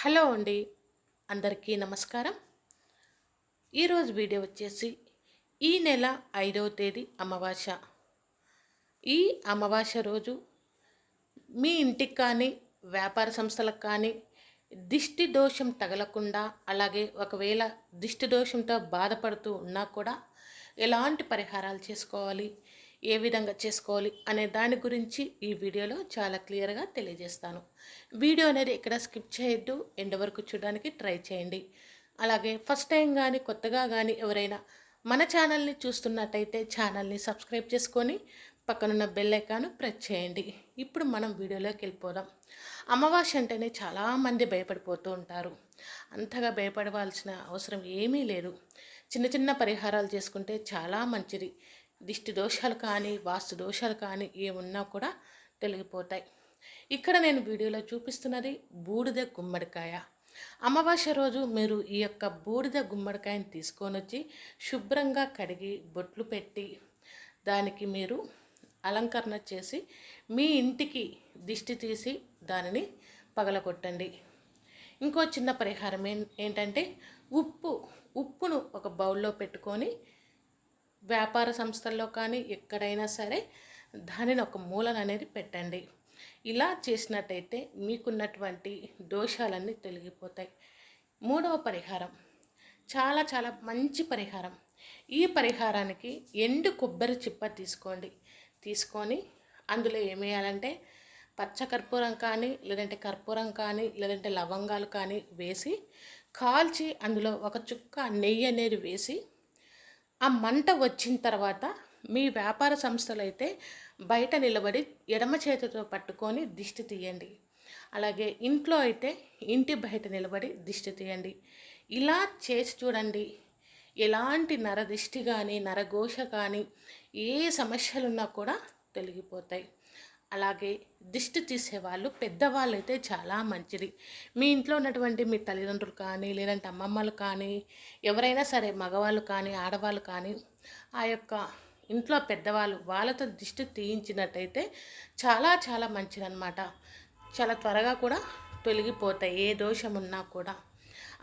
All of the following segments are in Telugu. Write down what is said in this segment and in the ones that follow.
హలో అండి. అందరికీ నమస్కారం. ఈరోజు వీడియో వచ్చేసి ఈ నెల ఐదవ తేదీ అమావాస్య. ఈ అమావాస్య రోజు మీ ఇంటికి కానీ వ్యాపార సంస్థలకు కానీ దిష్టి దోషం తగలకుండా అలాగే ఒకవేళ దిష్టి దోషంతో బాధపడుతూ ఉన్నా కూడా ఎలాంటి పరిహారాలు చేసుకోవాలి? ఏ విధంగా చేసుకోవాలి అనే దాని గురించి ఈ వీడియోలో చాలా క్లియర్గా తెలియజేస్తాను. వీడియో అనేది ఇక్కడ స్కిప్ చేయొద్దు ఎండ్ వరకు చూడడానికి ట్రై చేయండి. అలాగే ఫస్ట్ టైం కానీ కొత్తగా కానీ ఎవరైనా మన ఛానల్ని చూస్తున్నట్టయితే ఛానల్ని సబ్స్క్రైబ్ చేసుకొని పక్కనున్న బెల్ ఐకాన్ ప్రెస్ చేయండి. ఇప్పుడు మనం వీడియోలోకి వెళ్ళిపోదాం. అమావాస్య అంటేనే చాలామంది భయపడిపోతూ ఉంటారు. అంతగా భయపడవలసిన అవసరం ఏమీ లేదు. చిన్న చిన్న పరిహారాలు చేసుకుంటే చాలా మంచిది. దిష్టి దోషాలు కానీ వాస్తు దోషాలు కానీ ఏమున్నా కూడా తొలగిపోతాయి. ఇక్కడ నేను వీడియోలో చూపిస్తున్నది బూడిద గుమ్మడికాయ. అమావాస్య రోజు మీరు ఈ యొక్క బూడిద గుమ్మడికాయని తీసుకొని వచ్చి శుభ్రంగా కడిగి బొట్లు పెట్టి దానికి మీరు అలంకరణ చేసి మీ ఇంటికి దిష్టి తీసి దానిని పగలగొట్టండి. ఇంకో చిన్న పరిహారం ఏంటంటే ఉప్పు ఉప్పును ఒక బౌల్లో పెట్టుకొని వ్యాపార సంస్థల్లో కానీ ఎక్కడైనా సరే దానిని ఒక మూలన అనేది పెట్టండి. ఇలా చేసినట్టయితే మీకున్నటువంటి దోషాలన్నీ తొలగిపోతాయి. మూడవ పరిహారం. చాలా చాలా మంచి పరిహారం. ఈ పరిహారానికి ఎండు కొబ్బరి చిప్ప తీసుకోండి. తీసుకొని అందులో ఏమేయాలంటే పచ్చ కర్పూరం కానీ లేదంటే కర్పూరం కానీ లేదంటే లవంగాలు కానీ వేసి కాల్చి అందులో ఒక చుక్క నెయ్యి అనేది వేసి ఆ మంట వచ్చిన తర్వాత మీ వ్యాపార సంస్థలు అయితే బయట నిలబడి ఎడమ చేతితో పట్టుకొని దిష్టి తీయండి. అలాగే ఇంట్లో అయితే ఇంటి బయట నిలబడి దిష్టి తీయండి. ఇలా చేసి చూడండి. ఎలాంటి నరదిష్టి కానీ నరఘోష కానీ ఏ సమస్యలున్నా కూడా తొలగిపోతాయి. అలాగే దిష్టి తీసేవాళ్ళు పెద్దవాళ్ళు అయితే చాలా మంచిది. మీ ఇంట్లో ఉన్నటువంటి మీ తల్లిదండ్రులు కానీ లేదంటే అమ్మమ్మలు కానీ ఎవరైనా సరే మగవాళ్ళు కానీ ఆడవాళ్ళు కానీ ఆ యొక్క ఇంట్లో పెద్దవాళ్ళు వాళ్ళతో దిష్టి తీయించినట్టయితే చాలా చాలా మంచిదన్నమాట. చాలా త్వరగా కూడా తొలగిపోతాయి ఏ దోషం ఉన్నా కూడా.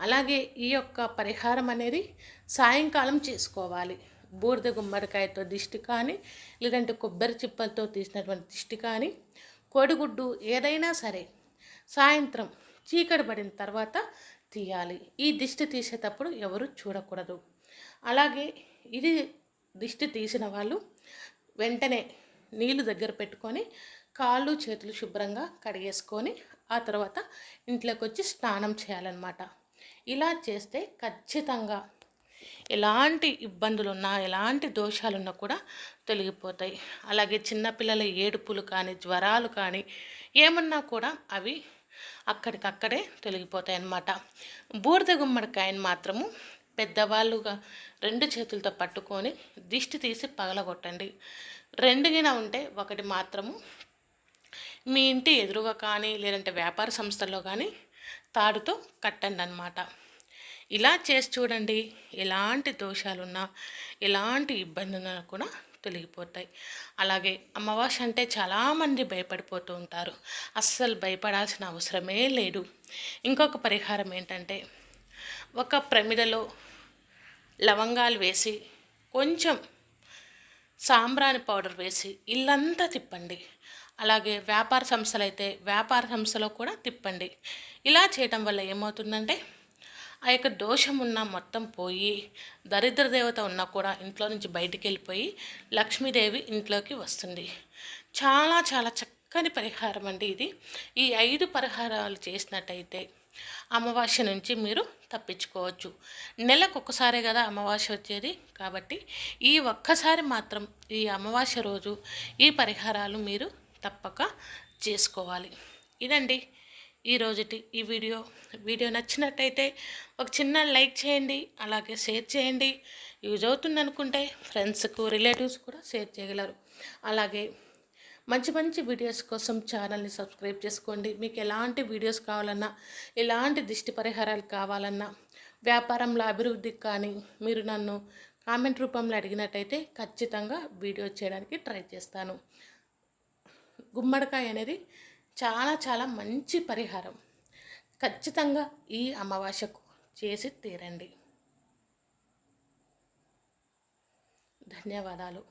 అలాగే ఈ యొక్క పరిహారం అనేది సాయంకాలం చేసుకోవాలి. బూడిద గుమ్మడికాయతో దిష్టి కానీ లేదంటే కొబ్బరి చిప్పలతో తీసినటువంటి దిష్టి కానీ కోడిగుడ్డు ఏదైనా సరే సాయంత్రం చీకటి పడిన తర్వాత తీయాలి. ఈ దిష్టి తీసేటప్పుడు ఎవరు చూడకూడదు. అలాగే ఇది దిష్టి తీసిన వాళ్ళు వెంటనే నీళ్ళు దగ్గర పెట్టుకొని కాళ్ళు చేతులు శుభ్రంగా కడిగేసుకొని ఆ తర్వాత ఇంట్లోకి వచ్చి స్నానం చేయాలన్నమాట. ఇలా చేస్తే ఖచ్చితంగా ఎలాంటి ఇబ్బందులున్నా ఎలాంటి దోషాలున్నా కూడా తొలగిపోతాయి. అలాగే చిన్నపిల్లల ఏడుపులు కానీ జ్వరాలు కానీ ఏమన్నా కూడా అవి అక్కడికక్కడే తొలగిపోతాయి అన్నమాట బూడిద గుమ్మడికాయని మాత్రము పెద్దవాళ్ళుగా రెండు చేతులతో పట్టుకొని దిష్టి తీసి పగలగొట్టండి. రెండుగిన ఉంటే ఒకటి మాత్రము మీ ఇంటి ఎదురుగా కానీ లేదంటే వ్యాపార సంస్థల్లో కానీ తాడుతో కట్టండి అనమాట ఇలా చేసి చూడండి. ఎలాంటి దోషాలున్నా ఎలాంటి ఇబ్బందులు కూడా తొలగిపోతాయి. అలాగే అమావాస్య అంటే చాలామంది భయపడిపోతూ ఉంటారు. అస్సలు భయపడాల్సిన అవసరమే లేదు. ఇంకొక పరిహారం ఏంటంటే ఒక ప్రమిదలో లవంగాలు వేసి కొంచెం సాంబ్రాణి పౌడర్ వేసి ఇల్లంతా తిప్పండి. అలాగే వ్యాపార సంస్థలు అయితే వ్యాపార సంస్థలో కూడా తిప్పండి. ఇలా చేయటం వల్ల ఏమవుతుందంటే ఆ యొక్క దోషం ఉన్న మొత్తం పోయి దరిద్ర దేవత ఉన్నా కూడా ఇంట్లో నుంచి బయటికి వెళ్ళిపోయి లక్ష్మీదేవి ఇంట్లోకి వస్తుంది. చాలా చాలా చక్కని పరిహారం అండి ఇది. ఈ ఐదు పరిహారాలు చేసినట్టయితే అమావాస్య నుంచి మీరు తప్పించుకోవచ్చు. నెలకు ఒక్కసారే కదా అమావాస్య వచ్చేది. కాబట్టి ఈ ఒక్కసారి మాత్రం ఈ అమావాస్య రోజు ఈ పరిహారాలు మీరు తప్పక చేసుకోవాలి. ఇదండి. ఈ రోజుటి ఈ వీడియో. వీడియో నచ్చినట్టయితే ఒక చిన్న లైక్ చేయండి అలాగే షేర్ చేయండి. యూజ్ అవుతుంది అనుకుంటే ఫ్రెండ్స్కు రిలేటివ్స్ కూడా షేర్ చేయగలరు. అలాగే మంచి మంచి వీడియోస్ కోసం ఛానల్ని సబ్స్క్రైబ్ చేసుకోండి. మీకు ఎలాంటి వీడియోస్ కావాలన్నా ఎలాంటి దిష్టి పరిహారాలు కావాలన్నా వ్యాపారంలో అభివృద్ధికి కానీ మీరు నన్ను కామెంట్ రూపంలో అడిగినట్టయితే ఖచ్చితంగా వీడియో చేయడానికి ట్రై చేస్తాను. గుమ్మడికాయ అనేది చాలా చాలా మంచి పరిహారం. ఖచ్చితంగా ఈ అమావాస్యకు చేసి తీరండి. ధన్యవాదాలు.